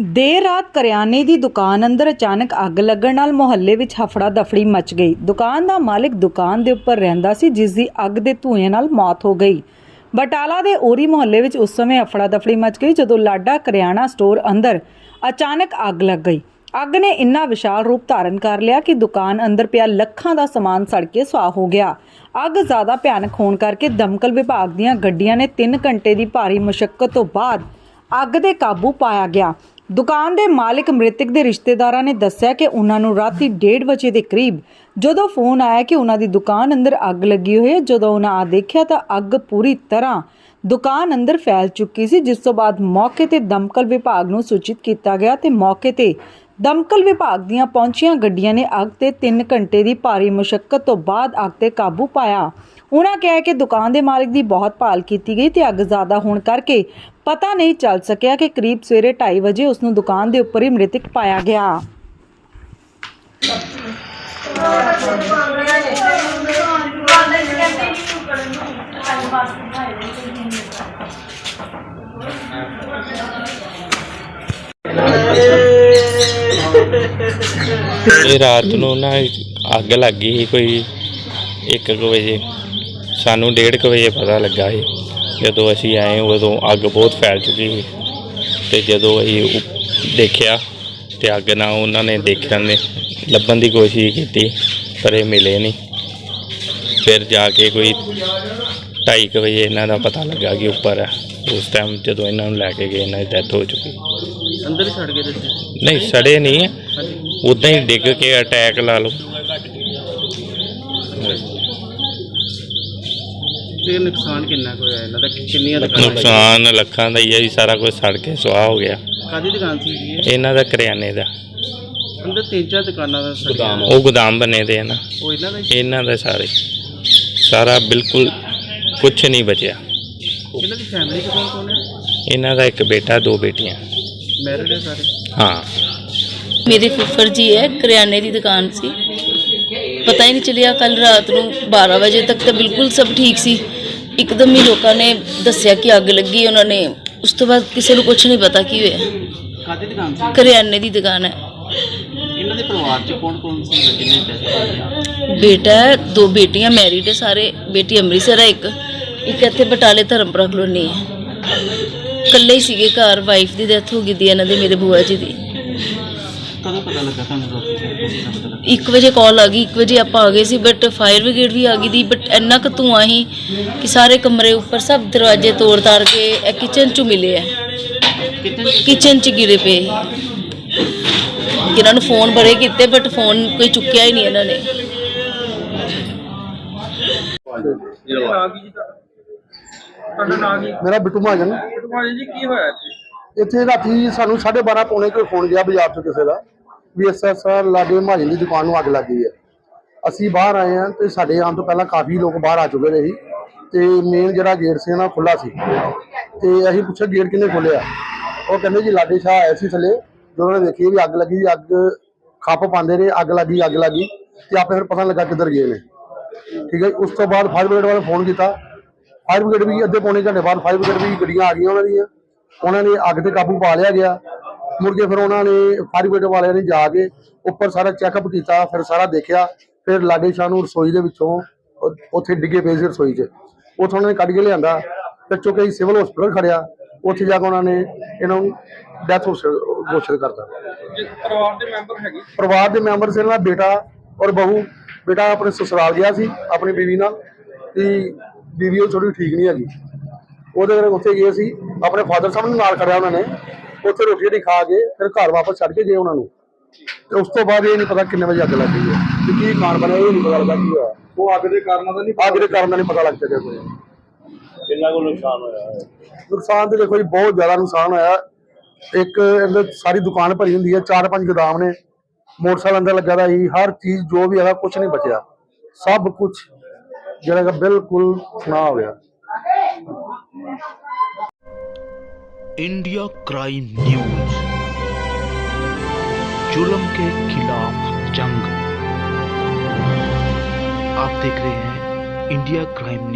ਦੇਰ ਰਾਤ ਕਰਿਆਨੇ ਦੀ ਦੁਕਾਨ ਅੰਦਰ ਅਚਾਨਕ ਅੱਗ ਲੱਗਣ ਨਾਲ ਮੁਹੱਲੇ ਵਿੱਚ ਹਫੜਾ ਦਫੜੀ ਮਚ ਗਈ। ਦੁਕਾਨ ਦਾ ਮਾਲਕ ਦੁਕਾਨ ਦੇ ਉੱਪਰ ਰਹਿੰਦਾ ਸੀ, ਜਿਸ ਦੀ ਅੱਗ ਦੇ ਧੂਏ ਨਾਲ ਮੌਤ ਹੋ ਗਈ। ਬਟਾਲਾ ਦੇ ਓਰੀ ਮੁਹੱਲੇ ਵਿੱਚ ਉਸ ਸਮੇਂ ਹਫੜਾ ਦਫੜੀ ਮਚ ਗਈ, ਜਦੋਂ ਲਾਡਾ ਕਰਿਆਨਾ ਸਟੋਰ ਅੰਦਰ ਅਚਾਨਕ ਅੱਗ ਲੱਗ ਗਈ। ਅੱਗ ਨੇ ਇੰਨਾ ਵਿਸ਼ਾਲ ਰੂਪ ਧਾਰਨ ਕਰ ਲਿਆ ਕਿ ਦੁਕਾਨ ਅੰਦਰ ਪਿਆ ਲੱਖਾਂ ਦਾ ਸਮਾਨ ਸੜ ਕੇ ਸੁਆਹ ਹੋ ਗਿਆ। ਅੱਗ ਜ਼ਿਆਦਾ ਭਿਆਨਕ ਹੋਣ ਕਰਕੇ ਦਮਕਲ ਵਿਭਾਗ ਦੀਆਂ ਗੱਡੀਆਂ ਨੇ 3 ਘੰਟੇ ਦੀ ਭਾਰੀ ਮੁਸ਼ਕਲ ਤੋਂ ਬਾਅਦ ਅੱਗ ਦੇ ਕਾਬੂ ਪਾਇਆ ਗਿਆ। ਦੁਕਾਨ ਦੇ ਮਾਲਕ ਮ੍ਰਿਤਕ ਦੇ ਰਿਸ਼ਤੇਦਾਰਾਂ ਨੇ ਦੱਸਿਆ ਕਿ ਉਹਨਾਂ ਨੂੰ ਰਾਤੀ 1:30 ਵਜੇ ਦੇ ਕਰੀਬ ਜਦੋਂ ਫੋਨ ਆਇਆ ਕਿ ਉਹਨਾਂ ਦੀ ਦੁਕਾਨ ਅੰਦਰ ਅੱਗ ਲੱਗੀ ਹੋਈ ਹੈ, ਜਦੋਂ ਉਹਨਾਂ ਆ ਦੇਖਿਆ ਤਾਂ ਅੱਗ ਪੂਰੀ ਤਰ੍ਹਾਂ ਦੁਕਾਨ ਅੰਦਰ ਫੈਲ ਚੁੱਕੀ ਸੀ, ਜਿਸ ਤੋਂ ਬਾਅਦ ਮੌਕੇ ਤੇ ਦਮਕਲ ਵਿਭਾਗ ਨੂੰ ਸੂਚਿਤ ਕੀਤਾ ਗਿਆ ਤੇ ਮੌਕੇ ਤੇ ਦਮਕਲ ਵਿਭਾਗ ਦੀਆਂ ਪਹੁੰਚੀਆਂ ਗੱਡੀਆਂ ਨੇ ਅੱਗ ਤੇ 3 ਘੰਟੇ ਦੀ ਭਾਰੀ ਮੁਸ਼ਕਲ ਤੋਂ ਬਾਅਦ ਅੱਗ ਤੇ ਕਾਬੂ ਪਾਇਆ। ਉਹਨਾਂ ਕਿਹਾ ਕਿ ਦੁਕਾਨ ਦੇ ਮਾਲਕ ਦੀ ਬਹੁਤ ਭਾਲ ਕੀਤੀ ਗਈ ਤੇ ਅੱਗ ਜ਼ਿਆਦਾ ਹੋਣ ਕਰਕੇ ਪਤਾ ਨਹੀਂ ਚੱਲ ਸਕਿਆ ਕਿ ਕਰੀਬ ਸਵੇਰੇ 2:30 ਵਜੇ ਉਸ ਨੂੰ ਦੁਕਾਨ ਦੇ ਉੱਪਰ ਹੀ ਮ੍ਰਿਤਕ ਪਾਇਆ ਗਿਆ। ਇਹ ਰਾਤ ਨੂੰ ਨਾ ਅੱਗ ਲੱਗ ਗਈ ਸੀ ਕੋਈ 1 ਵਜੇ। ਸਾਨੂੰ 1:30 ਵਜੇ ਪਤਾ ਲੱਗਾ ਸੀ। ਜਦੋਂ ਅਸੀਂ ਆਏ ਉਦੋਂ ਅੱਗ ਬਹੁਤ ਫੈਲ ਚੁੱਕੀ ਸੀ। ਤੇ ਜਦੋਂ ਅਸੀਂ ਉ- ਦੇਖਿਆ ਤੇ ਅੱਗ ਨਾਲ ਉਹਨਾਂ ਨੇ ਦੇਖਣ ਨੇ ਲੱਭਣ ਦੀ ਕੋਸ਼ਿਸ਼ ਕੀਤੀ, ਪਰ ਇਹ ਮਿਲੇ ਨਹੀਂ। ਫਿਰ ਜਾ ਕੇ ਕੋਈ 2:30 ਵਜੇ ਇਹਨਾਂ ਦਾ ਪਤਾ ਲੱਗਾ ਕਿ ਉੱਪਰ ਹੈ ਉਸ ਟਾਈਮ ਜਦੋਂ ਇਹਨਾਂ ਨੂੰ ਲੈ ਕੇ ਗਏ, ਇਹਨਾਂ ਦੀ ਡੈਥ ਹੋ ਚੁੱਕੀ। ਅੰਦਰ ਹੀ ਛੱਡ ਕੇ ਦਿੱਤੇ ਨਹੀਂ ਸੜੇ ਨਹੀਂ। ਹੈ ਉਦਾਂ ਹੀ ਡਿੱਗ ਕੇ ਅਟੈਕ ਲਾ ਲਓ। ਤੇ ਨੁਕਸਾਨ ਕਿੰਨਾ ਕੁ ਹੋਇਆ ਇਹਨਾਂ ਦਾ? ਕਿੰਨੀਆਂ ਦੁਕਾਨਾਂ ਨੁਕਸਾਨ ਲੱਖਾਂ ਦਾ ਹੀ ਹੈ ਜੀ ਸਾਰਾ ਕੁਝ ਸੜ ਕੇ ਸੁਆਹ ਹੋ ਗਿਆ। ਕਾਦੀ ਦੁਕਾਨ ਸੀ ਜੀ ਇਹ? ਇਹਨਾਂ ਦਾ ਕਰਿਆਨੇ ਦਾ। ਅੰਦਰ ਤਿੰਨ ਚਾਰ ਦੁਕਾਨਾਂ ਦਾ ਗੋਦਾਮ ਉਹ ਗੋਦਾਮ ਬਣੇ ਦੇ ਆ ਨਾ। ਉਹ ਇਹਨਾਂ ਦਾ ਹੀ? ਇਹਨਾਂ ਦਾ ਸਾਰੇ। ਸਾਰਾ ਬਿਲਕੁਲ ਕੁਝ ਨਹੀਂ ਬਚਿਆ। ਇਹਨਾਂ ਦੀ ਫੈਮਿਲੀ ਕੌਣ ਹੈ? ਇਹਨਾਂ ਦਾ ਇੱਕ ਬੇਟਾ ਦੋ ਬੇਟੀਆਂ। ਮੈਰਿਡ ਹੈ ਸਾਰੇ? ਹਾਂ। ਮੇਰੇ ਫੁੱਫੜ ਜੀ ਹੈ ਕਰਿਆਨੇ ਦੀ ਦੁਕਾਨ ਸੀ। ਪਤਾ ਹੀ ਨਹੀਂ ਚੱਲਿਆ ਕੱਲ ਰਾਤ ਨੂੰ 12 ਵਜੇ ਤੱਕ ਤਾਂ ਬਿਲਕੁਲ ਸਭ ਠੀਕ ਸੀ। ਇੱਕਦਮ ਹੀ ਲੋਕਾਂ ਨੇ ਦੱਸਿਆ ਕਿ ਅੱਗ ਲੱਗੀ ਉਹਨਾਂ ਨੇ ਉਸ ਤੋਂ ਬਾਅਦ ਕਿਸੇ ਨੂੰ ਕੁਝ ਨਹੀਂ ਪਤਾ ਕੀ ਹੋਇਆ। ਕਾਦੀ ਦੁਕਾਨ ਸੀ? ਕਰਿਆਨੇ ਦੀ ਦੁਕਾਨ ਹੈ। ਇਹਨਾਂ ਦੇ ਪਰਿਵਾਰ ਚ ਕੌਣ ਕੌਣ ਸੀ? ਜਿੰਨੇ ਪੈਸੇ ਬੇਟਾ ਹੈ ਦੋ ਬੇਟੀਆਂ ਮੈਰਿਡ ਹੈ ਸਾਰੇ। ਬੇਟੀ ਅੰਮ੍ਰਿਤਸਰ ਹੈ ਇੱਕ। ਇੱਕ ਇੱਥੇ ਬਟਾਲੇ ਧਰਮਪੁਰਾ ਕਲੋਨੀ ਹੈ। ਇਕੱਲੇ ਹੀ ਸੀਗੇ ਘਰ ਵਾਈਫ ਦੀ ਡੈਥ ਹੋ ਗਈ ਦੀ ਇਹਨਾਂ ਦੇ ਮੇਰੇ ਬੂਆ ਜੀ ਦੀ। ਕਦੋਂ ਪਤਾ ਲੱਗਾ ਤੁਹਾਨੂੰ ਲੋਕੀ 1 ਵਜੇ ਕਾਲ ਆ ਗਈ 1 ਵਜੇ ਆਪਾਂ ਆ ਗਏ ਸੀ ਬਟ ਫਾਇਰ ਬ੍ਰਿਗੇਡ ਵੀ ਆ ਗਈ ਦੀ ਬਟ ਇੰਨਾ ਕੁ ਧੂੰਆਂ ਸੀ ਕਿ ਸਾਰੇ ਕਮਰੇ ਉੱਪਰ ਸਭ ਦਰਵਾਜ਼ੇ ਤੋੜ ਤਾੜ ਕੇ ਇਹ ਕਿਚਨ ਚ ਮਿਲੇ ਆ। ਕਿਤੇ ਕਿਚਨ ਚ ਗਿਰੇ ਪਏ। ਜਿਨ੍ਹਾਂ ਨੂੰ ਫੋਨ ਬੜੇ ਕੀਤੇ ਬਟ ਫੋਨ ਕੋਈ ਚੁੱਕਿਆ ਹੀ ਨਹੀਂ ਇਹਨਾਂ ਨੇ। ਮੇਰਾ ਬਿੱਟੂ ਮਹਾਜਨ। ਜੀ ਕੀ ਹੋਇਆ ਇੱਥੇ? ਇੱਥੇ ਰਾਤੀ ਸਾਨੂੰ 12:30 ਪੌਣੇ ਕੋਈ ਫੋਨ ਗਿਆ ਬਾਜ਼ਾਰ ਤੋਂ ਕਿਸੇ ਦਾ ਵੀ ਐਸਐਸਆਰ ਲਾਗੇ ਮਹਾਜਨ ਦੀ ਦੁਕਾਨ ਨੂੰ ਅੱਗ ਲੱਗ ਗਈ ਹੈ। ਅਸੀਂ ਬਾਹਰ ਆਏ ਹਾਂ ਤੇ ਸਾਡੇ ਆਉਣ ਤੋਂ ਪਹਿਲਾਂ ਕਾਫੀ ਲੋਕ ਬਾਹਰ ਆ ਚੁੱਕੇ ਰਹੇ ਸੀ ਤੇ ਮੇਨ ਜਿਹੜਾ ਗੇਟ ਸੀ ਨਾ ਖੁੱਲਾ ਸੀ। ਤੇ ਅਸੀਂ ਪੁੱਛਿਆ ਗੇਟ ਕਿੰਨੇ ਖੋਲਿਆ ਉਹ ਕਹਿੰਦੇ ਜੀ ਲਾਡੇ ਸ਼ਾਹ ਆਏ ਸੀ ਥੱਲੇ ਜਦੋਂ ਉਹਨੇ ਦੇਖੀ ਵੀ ਅੱਗ ਲੱਗੀ ਅੱਗ ਖੱਪ ਪਾਉਂਦੇ ਰਹੇ ਅੱਗ ਲੱਗੀ ਅੱਗ ਲੱਗੀ ਤੇ ਆਪੇ ਫਿਰ ਪਤਾ ਨੀ ਲੱਗਾ ਕਿੱਧਰ ਗਏ ਨੇ। ਠੀਕ ਹੈ ਜੀ। ਉਸ ਤੋਂ ਬਾਅਦ ਫਾਇਰ ਬ੍ਰਿਗੇਡ ਵਾਲੇ ਫੋਨ ਕੀਤਾ। ਫਾਇਰ ਬ੍ਰਿਗੇਡ ਵੀ ਅੱਧੇ ਪੌਣੇ ਘੰਟੇ ਬਾਅਦ ਫਾਇਰ ਬ੍ਰਿਗੇਡ ਵੀ ਗੱਡੀਆਂ ਆ ਗਈਆਂ ਉਹਨਾਂ ਦੀਆਂ। ਉਹਨਾਂ ਨੇ ਅੱਗ ਤੇ ਕਾਬੂ ਪਾ ਲਿਆ ਗਿਆ। ਮੁੜ ਕੇ ਫਿਰ ਉਹਨਾਂ ਨੇ ਫਾਇਰ ਬ੍ਰਿਗੇਡ ਵਾਲਿਆਂ ਨੇ ਜਾ ਕੇ ਉੱਪਰ ਸਾਰਾ ਚੈੱਕਅਪ ਕੀਤਾ ਫਿਰ ਸਾਰਾ ਦੇਖਿਆ ਫਿਰ ਲਾਗੇ ਸ਼ਾਹ ਨੂੰ ਰਸੋਈ ਦੇ ਵਿੱਚੋਂ ਉੱਥੇ ਡਿੱਗੇ ਪਏ ਸੀ ਰਸੋਈ 'ਚ। ਉੱਥੋਂ ਉਹਨਾਂ ਨੇ ਕੱਢ ਕੇ ਲਿਆਂਦਾ ਫਿਰ ਚੁੱਕ ਸਿਵਲ ਹਸਪੀਟਲ ਖੜਿਆ ਉੱਥੇ ਜਾ ਕੇ ਉਹਨਾਂ ਨੇ ਇਹਨਾਂ ਨੂੰ ਡੈਥ ਘੋਸ਼ਿਤ ਕਰਤਾ। ਪਰਿਵਾਰ ਦੇ ਮੈਂਬਰ ਹੈਗੇ? ਪਰਿਵਾਰ ਦੇ ਮੈਂਬਰ ਸੀ ਇਹਨਾਂ ਦਾ ਬੇਟਾ ਔਰ ਬਹੂ। ਬੇਟਾ ਆਪਣੇ ਸਸੁਰਾਲ ਗਿਆ ਸੀ ਆਪਣੀ ਬੀਵੀ ਨਾਲ ਤੇ ਬੀਵੀ ਉਹ ਥੋੜੀ ਠੀਕ ਨਹੀਂ ਹੈਗੀ। ਉਹਦੇ ਕਰਕੇ ਉੱਥੇ ਗਏ ਸੀ ਆਪਣੇ ਫਾਦਰ ਸਾਹਿਬ ਨੂੰ ਨਾਲ ਖੜਿਆ ਉਹਨਾਂ ਨੇ। ਉੱਥੇ ਰੋਟੀ ਰੋਟੀ ਖਾ ਕੇ ਫਿਰ ਘਰ ਵਾਪਸ ਛੱਡ ਕੇ ਗਏ ਉਹਨਾਂ ਨੂੰ। ਤੇ ਉਸ ਤੋਂ ਬਾਅਦ ਇਹ ਨਹੀਂ ਪਤਾ ਕਿੰਨੇ ਵਜੇ ਅੱਗ ਲੱਗ ਗਈ ਹੈ। ਤੇ ਕੀ ਕਾਰਨ ਬਣਿਆ ਇਹ ਨਹੀਂ ਪਤਾ ਲੱਗਾ ਕੀ ਹੋਇਆ। ਉਹ ਅੱਗ ਦੇ ਕਾਰਨਾਂ ਦਾ ਨਹੀਂ ਅੱਗ ਦੇ ਕਾਰਨ ਦਾ ਨਹੀਂ ਪਤਾ ਲੱਗ ਸਕਿਆ ਕੋਈ। ਕਿੰਨਾ ਕੋ ਨੁਕਸਾਨ ਹੋਇਆ ਨੁਕਸਾਨ ਤੇ ਦੇਖੋ ਜੀ ਬਹੁਤ ਜ਼ਿਆਦਾ ਨੁਕਸਾਨ ਹੋਇਆ। ਇੱਕ ਇਹਦੇ ਸਾਰੀ ਦੁਕਾਨ ਭਰੀ ਹੁੰਦੀ ਹੈ ਚਾਰ ਪੰਜ ਗੋਦਾਮ ਨੇ। ਮੋਟਰਸਾਈਕਲ ਅੰਦਰ ਲੱਗਾ ਦਾ ਸੀ ਹਰ ਚੀਜ਼ ਜੋ ਵੀ ਹੈਗਾ ਕੁਝ ਨਹੀਂ ਬਚਿਆ। ਸਭ ਕੁਝ ਜਿਹੜਾ ਹੈਗਾ ਬਿਲਕੁਲ ਸੁਨਾ ਹੋ ਗਿਆ इंडिया क्राइम न्यूज जुल्म के खिलाफ जंग आप देख रहे हैं इंडिया क्राइम न्यूज